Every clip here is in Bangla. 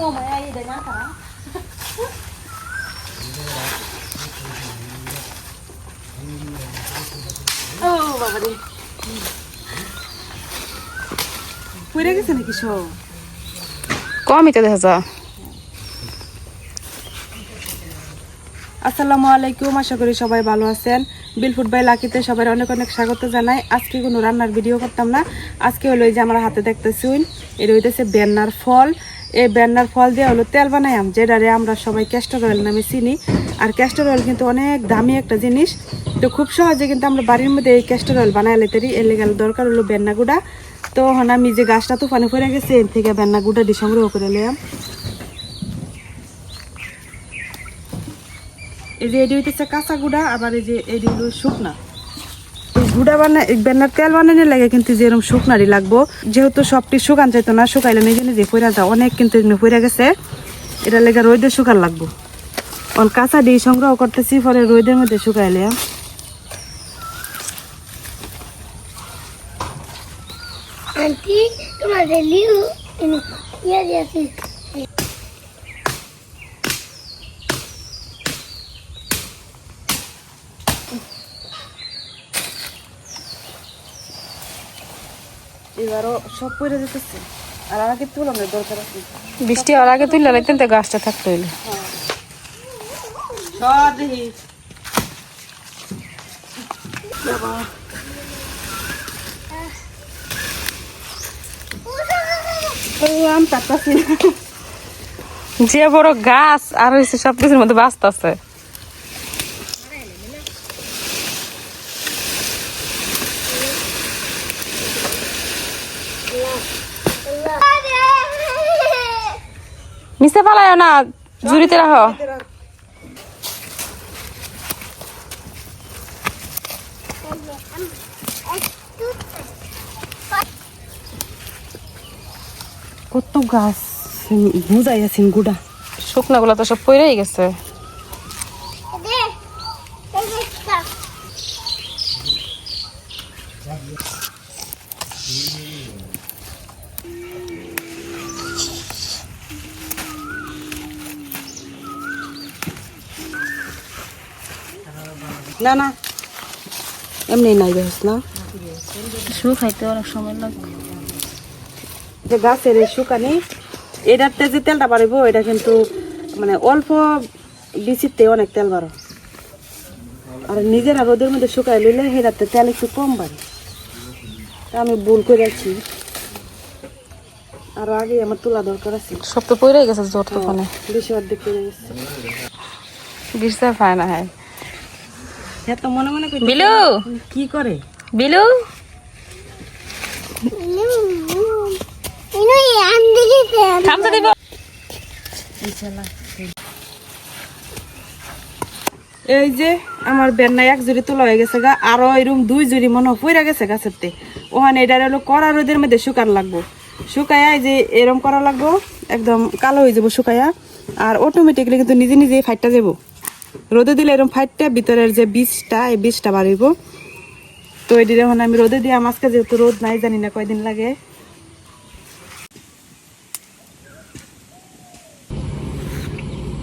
ও মায়া এই দেনা খারা ও বাবা রে পড়ে গেছে নাকি সব কমই তো দেখা যা আসসালামু আলাইকুম আশা করি সবাই ভালো আছেন। বিলফুট বাই লাকিতে সবাই অনেক অনেক স্বাগত জানাই। আজকে কোনো রান্নার ভিডিও করতাম না। আজকে হলো যে আমার হাতে দেখতেছুন এটা হইতেছে বেন্নার ফল। এই বেন্নার ফল দিয়ে হলো তেল বানাইম যেটারে আমরা সবাই ক্যাস্টর অয়েল নামে চিনি। আর ক্যাস্টর অয়েল কিন্তু অনেক দামি একটা জিনিস। তো খুব সহজে কিন্তু আমরা বাড়ির মধ্যে এই ক্যাস্টর অয়েল বানাই লেতেরি এর লেগে দরকার হলো বেন্না গুঁড়া। তো হন আমি যে গাছটা তুফানে পড়ে গেছে, এর থেকে বেন্না গুঁড়া দিয়ে সংগ্রহ করে নিলাম। এই যে এটি হইতেছে কাঁচা গুঁড়া, আবার এই যে এটি হলো শুকনা। গুঁড়া বানা এই বেন্নার তেল বানানোর লাগে কিন্তু যেরকম শুকনারই লাগবো, যেহেতু সবটি শুকান চাইতো না, শুকাইলে নিজে নিজে পইরা যায় অনেক কিন্তু এগুলো পইরা গেছে এটা লেগে রোদে শুকান লাগবো। অন কাঁচা দিয়ে সংগ্রহ করতেছি, পরে রোদের মধ্যে শুকাইলে। আন্টি তোমাদের লিউ ইয়ে দিয়েছি। এবারও সব পইরা যেতেছে আর আমাকে তুলনের দরকার আছে। বৃষ্টি হওয়ার আগে তুললে লাগতেন তো গাছটা থাকতো হইলে সব দেখি। না। যে বড় গাছ আর হয়েছে সব কিছুর মধ্যে বাস্ত না জুড়িতে রাখো। কত গাছ বুঝাই আছেন গুড়া। শুকনা গুলা তো সব পইরেই গেছে। না না। এমনি নাই বেশ না? শুকাইতে অনেক সময় লাগবে যে গাছের এই শুকানি এটাতে যে তেলটা বাড়িব এটা কিন্তু মানে অল্প বিচিতে অনেক তেল বাড়ো। আর নিজেরা রোদের মধ্যে শুকাই লইলে সেটাতে তেল একটু কম বাড়ে। তা আমি ভুল করে আছি। আর আগে আমার তোলা দরকার আছে। সব তো পইরেই গেছে জোর তুফানে বেশি অর্ধেক করে গেছে। বৃষ্টি পায় না হ্যাঁ। হ্যাঁ তো মনে মনে বিলু? কি করে? বিলু? থামতে দিব। এই যে আমার বেন্না এক জুড়ি তোলা হয়ে গেছে গা আরও এরকম দুই জুড়ি মনে হয় পইরা গেছে গাছের তে। ওখানে এটা হলো কড়া রোদের মধ্যে শুকান লাগবো। শুকায়া এই যে এরম করা লাগবো একদম কালো হয়ে যাব শুকায়া আর অটোমেটিকলি কিন্তু নিজে নিজেই ফাইটটা যাব রোদে দিলে এরকম ফাইটটা, ভিতরের যে বীজটা, এই বীজটা বাড়িব। তো এটি এখন আমি রোদে দিয়ে মাছকে যেহেতু রোদ নাই, জানি না কয়দিন লাগে।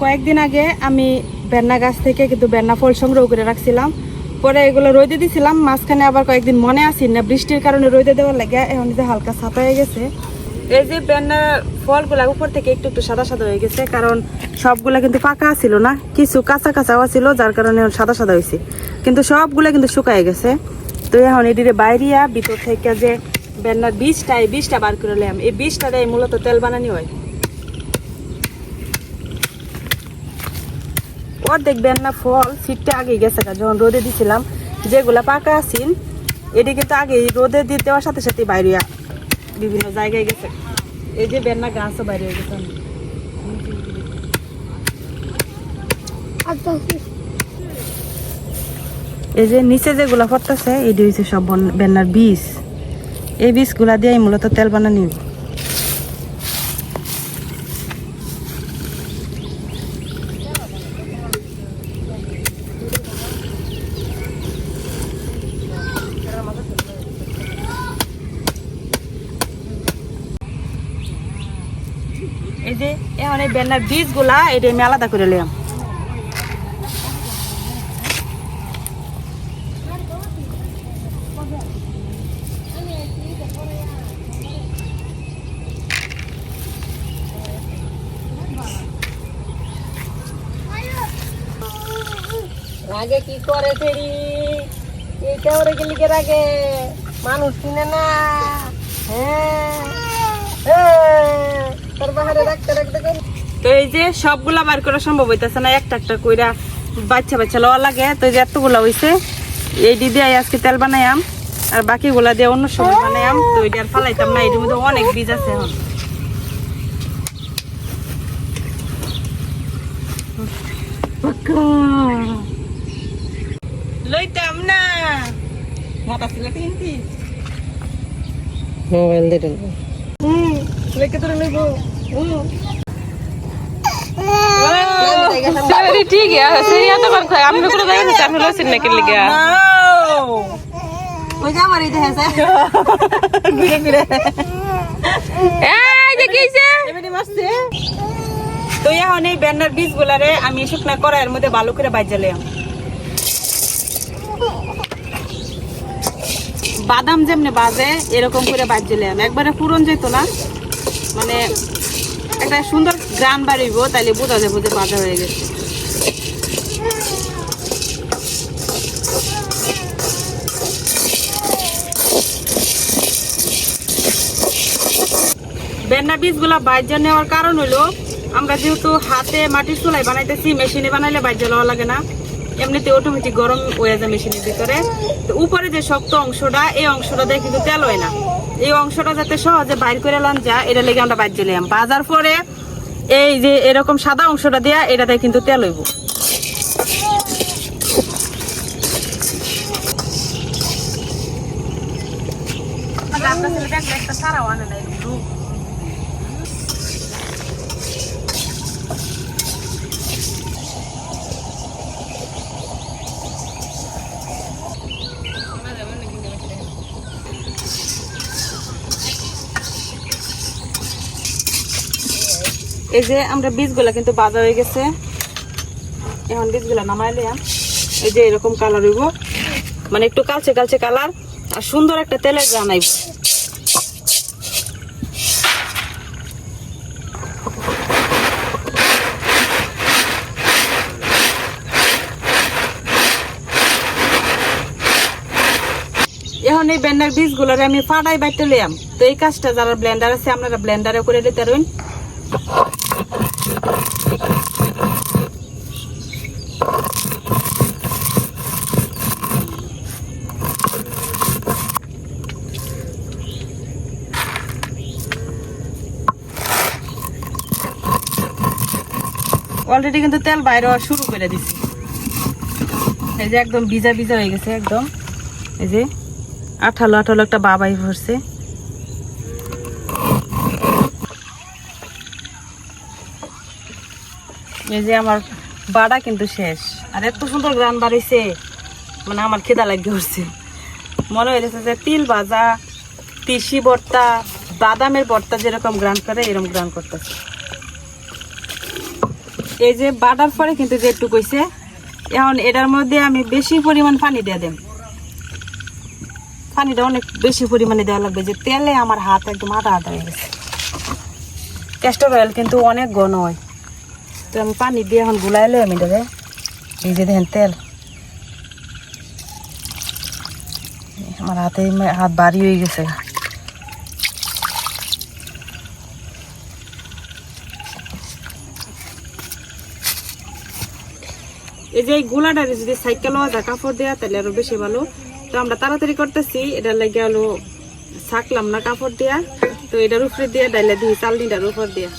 কয়েকদিন আগে আমি বেন্না গাছ থেকে কিন্তু বেন্না ফল সংগ্রহ করে রাখছিলাম। পরে এগুলো রোদে দিছিলাম। মাঝখানে আবার কয়েকদিন মনে আসি না, বৃষ্টির কারণে রোদে দেওয়ার লাগে এখন হালকা ছাপা হয়ে গেছে। এই যে বেন্নার ফলগুলা উপর থেকে একটু একটু সাদা সাদা হয়ে গেছে, কারণ সবগুলা কিন্তু পাকা ছিল না, কিছু কাঁচা কাঁচাও ছিল, যার কারণে সাদা সাদা হয়েছে। কিন্তু সবগুলা কিন্তু শুকায় গেছে। তো এখন এটিরে বাইরিয়া, ভিতর থেকে যে বেন্নার বীজটা, এই বীজটা বার করে নিলাম এই বীজটা দিয়ে মূলত তেল বানানি হয়। অর্ধেক বেন্না ফল ফিটতে আগে গেছে যখন রোদে দিছিলাম, যেগুলা পাকা আছেন এটি কিন্তু আগে রোদে দিয়ে দেওয়ার সাথে সাথে বাইরে বিভিন্ন জায়গায় গেছে। এই যে বেন্না গাছও বাইরে হয়ে গেছে। এই যে নিচে যেগুলা পড়তেছে, এটি হচ্ছে সব বন- বেন্নার বীজ। এই বীজগুলা দিয়ে মূলত তেল বানানি হইব। এই যে বেন্নার বীজগুলা এটা আমি আলাদা করে নিলাম আগে কি করে ফেরি? এইটা ওরে গেলি কে রাগে? মানুষ কিনে না। হ্যাঁ। তোর বাহারে রাখতে রাখতে তো এই যে সবগুলা বার করা সম্ভব হইতেছে না একটা একটা কইরা বাচ্চা বাচ্চা লওয়া লাগে। তো এই যে এতগুলা হইছে এই দিয়ে আজকে তেল বানাইয়াম আর বাকিগুলা দিয়ে অন্য সময় বানাইয়াম। তো এটা আর ফালাইতাম না এটার মধ্যে অনেক বীজ আছে এখন। লইতাম না। মাথা ছিল তিনটি? মোবাইল দিয়ে হুম লেকে তোরে লইব। হুম। এমনি তো এখন এই ব্যান্ডার বীজ গুলারে আমি শুকনা কড়াইয়ের মধ্যে ভালো করে বাজালাম বাদাম যেমনি বাজে এরকম করে বাজলাম একবারে পুরন যেত না মানে একটা সুন্দর গ্রান বাড়িব তাহলে বোঝা যাব যে হয়ে গেছে। বেন্না বীজগুলা বাইজা নেওয়ার কারণ হলো আমরা যেহেতু হাতে মাটির চুলাই বানাইতেছি, মেশিনে বানাইলে বাইজা লওয়া লাগে না। এমনিতে অটোমেটিক গরম হয়ে যায় মেশিনের ভিতরে। তো উপরে যে শক্ত অংশটা, এই অংশটা দিয়ে কিন্তু তেল হয় না। এই অংশটা যাতে সহজে বাইর করে লান যায় এটা লেগে আমরা বাইর দিলাম বাজার পরে এই যে এরকম সাদা অংশটা দেয়া এটাতে কিন্তু তেল হইব। একটা সারা আনে এই যে আমরা বীজগুলা কিন্তু বাজা হয়ে গেছে। এখন বীজগুলা নামাই লিয়াম এই যে এরকম কালার হইব। মানে একটু কালচে কালচে কালার আর সুন্দর একটা তেলের জানাইব এখন এই ব্লেন্ডার বীজগুলোরে আমি ফাটাই বাইতে লিয়াম তো এই কাজটা যারা ব্লেন্ডার আছে, আপনারা ব্লেন্ডারে করে দিতে পারবেন। অলরেডি কিন্তু তেল বাইরে হওয়া শুরু করে দিছি। এই যে একদম ভিজা ভিজা হয়ে গেছে একদম। এই যে আঠালো আঠালো একটা বাবাই ভরছে। এই যে আমার বাড়া কিন্তু শেষ। আর এত সুন্দর গ্রান বাড়িছে মানে আমার খেদা লাগিয়ে উঠছে মনে হয়েছে যে তিল ভাজা, তিসি ভর্তা, বাদামের ভর্তা যেরকম গ্রান করে এরকম গ্রান করতেছে। এই যে বাটার পরে কিন্তু যেটুকু হয়েছে এখন এটার মধ্যে আমি বেশি পরিমাণ পানি দিয়ে দেব পানিটা অনেক বেশি পরিমাণে দেওয়া লাগবে যে তেলে আমার হাত একদম আদা আদা হয়ে গেছে। ক্যাস্টর অয়েল কিন্তু অনেক ঘন হয়। তো আমি পানি দিয়ে এখন গুলাইলে আমি দেবে এই যে দেখেন তেল। আমার হাতে হাত বাড়ি হয়ে গেছে। এই যে এই গোলাটা যদি সাইকেল যায়, কাপড় দেওয়া তাহলে আরও বেশি ভালো। তো আমরা তাড়াতাড়ি করতেছি এটা লেগে হলো ছাকলাম না কাপড় দেয়া। তো এটার উপরে দিয়ে ডাইলে দিই, চালনিটার উপর দিয়া।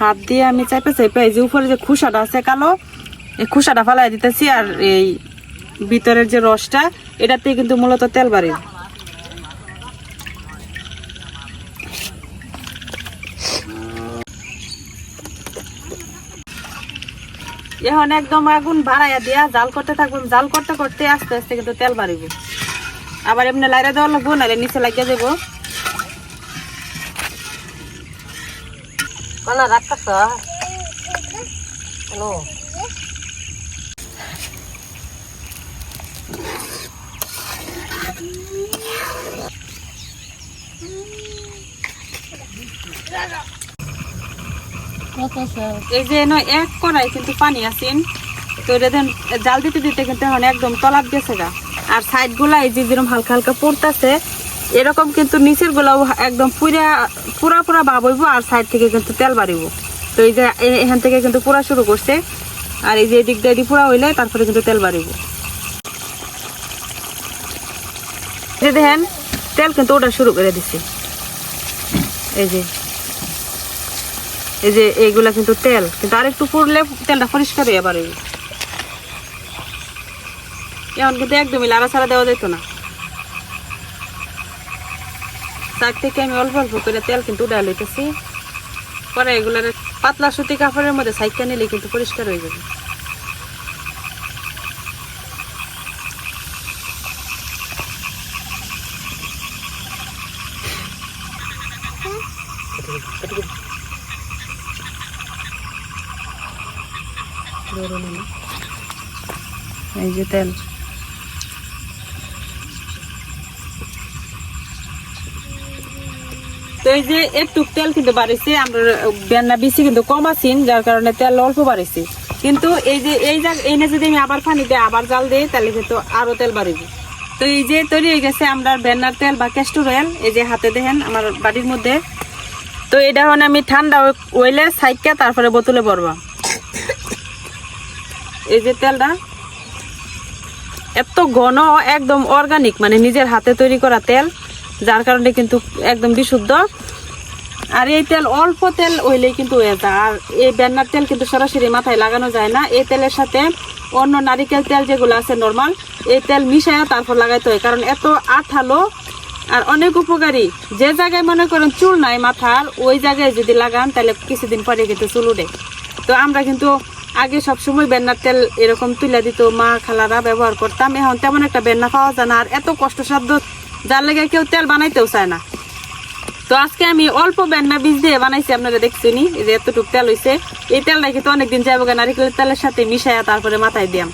হাত দিয়ে আমি চাইপে চাইপে এই যে উপরে যে খুসাটা আছে কালো, এই খুসাটা ফালাই দিতেছি আর এই ভিতরের যে রসটা এটাতে কিন্তু মূলত তেল বাড়ি। এখন একদম আগুন বাড়াইয়া দিয়া জাল করতে থাকব জাল করতে করতে আস্তে আস্তে কিন্তু তেল বাড়িব। আবার এমনি লাইরা দেওয়া লাগবো নাহলে নিচে লাগিয়ে দেবো। কোনা রাখতেছ হ্যালো এই যে এক কড়াই কিন্তু পানি আছেন। তো জাল দিতে দিতে কিন্তু একদম তলাপ গেছে গা। আর সাইডগুলা এই যে যেরকম হালকা হালকা পড়তেছে এরকম কিন্তু নিচের গুলাও একদম পুরা পুরা পুরা ভাব হইব আর সাইড থেকে কিন্তু তেল বাড়িব। তো এই যে এখান থেকে কিন্তু পুরা শুরু করছে। আর এই যে এদিক দিয়ে পুরা হইলে তারপরে কিন্তু তেল বাড়িব। দেখেন, তেল কিন্তু ওটা শুরু করে দিছে। এই যে এই যে এইগুলা কিন্তু তেল। কিন্তু আর একটু পুড়লে তেলটা পরিষ্কার হয়ে পারে এখন কিন্তু একদমই লাড়া ছাড়া দেওয়া যেত না। তার থেকে আমি অল্প অল্প করে তেল কিন্তু উড়া লইতেছি। পরে এগুলার পাতলা সুতি কাপড়ের মধ্যে সাইডটা নিলে কিন্তু পরিষ্কার হয়ে যাবে। এই যে তেল। এই যে একটু তেল কিন্তু বাড়িছে, আমরা বেন্না বেশি কিন্তু কম আছেন যার কারণে তেল অল্প বাড়িছে। কিন্তু এই যে, এই এই যদি আমি আবার পানি দিয়ে আবার জাল দিই, তাহলে কিন্তু আরও তেল বাড়িবে। তো এই যে তৈরি হয়ে গেছে আমরা বেন্নার তেল বা ক্যাস্টর অয়েল এই যে হাতে দেখেন আমার বাড়ির মধ্যে। তো এটা এখন আমি ঠান্ডা ওইলে সাইকা, তারপরে বোতলে ভরবা। এই যে তেলটা, এত ঘন, একদম অর্গানিক মানে নিজের হাতে তৈরি করা তেল। যার কারণে কিন্তু একদম বিশুদ্ধ। আর এই তেল অল্প তেল হইলেই কিন্তু যায়। আর এই বেন্নার তেল কিন্তু সরাসরি মাথায় লাগানো যায় না। এই তেলের সাথে অন্য নারিকেল তেল যেগুলো আছে নর্মাল এই তেল মিশায় তারপর লাগাইতে হয়। কারণ এত আঠালো আর অনেক উপকারী। যে জায়গায় মনে করেন চুল নাই মাথার, ওই জায়গায় যদি লাগান, তাহলে কিছুদিন পরে কিন্তু চুল উঠে। তো আমরা কিন্তু আগে সবসময় বেন্নার তেল এরকম তুলে দিত। মা খালারা ব্যবহার করতাম। এখন তেমন একটা বেন্না পাওয়া যায় না। আর এত কষ্টসাধ্য যার লেগে কেউ তেল বানাইতেও চায় না। তো আজকে আমি অল্প বেন্না বীজ দিয়ে বানাইছি, আপনারা দেখছেনি যে এতটুকু তেল হইছে। এই তেলটা কিন্তু অনেকদিন যাব নারিকেলের তেলের সাথে মিশাইয়া তারপরে মাথায় দিয়াম।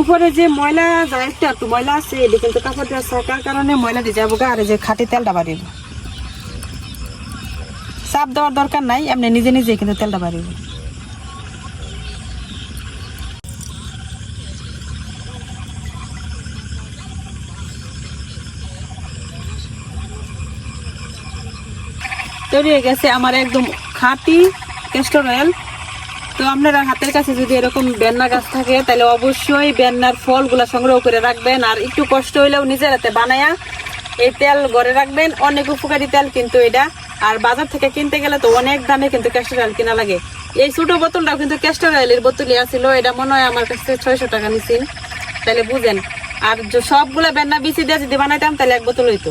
উপরে যে ময়লা যায় একটু একটু ময়লা আছে, এদিকে কিন্তু কাপড় দেওয়া থাকার কারণে ময়লা দিয়ে যাব আর যে খাঁটি তেলটা বাড়িব। চাপ দেওয়ার দরকার নাই, এমনি নিজে নিজে কিন্তু তেলটা বাড়িব। তৈরি হয়ে গেছে আমার একদম খাঁটি ক্যাস্টর অয়েল তো আপনারা হাতের কাছে যদি এরকম বেন্না গাছ থাকে, তাহলে অবশ্যই বেন্নার ফলগুলা সংগ্রহ করে রাখবেন। আর একটু কষ্ট হইলেও নিজের হাতে বানায়া এই তেল ঘরে রাখবেন। অনেক উপকারী তেল কিন্তু এটা। আর বাজার থেকে কিনতে গেলে তো অনেক দামে কিন্তু ক্যাস্টর অয়েল কিনা লাগে। এই ছোট বোতলটাও কিন্তু ক্যাস্টর অয়েলের বোতলই আছিল। এটা মনে হয় আমার কাছে ছয়শো টাকা নিছিল। তাহলে বুঝেন। আর সবগুলা বেন্না বিচি দিয়ে যদি বানাইতাম, তাহলে এক বোতল হইতো।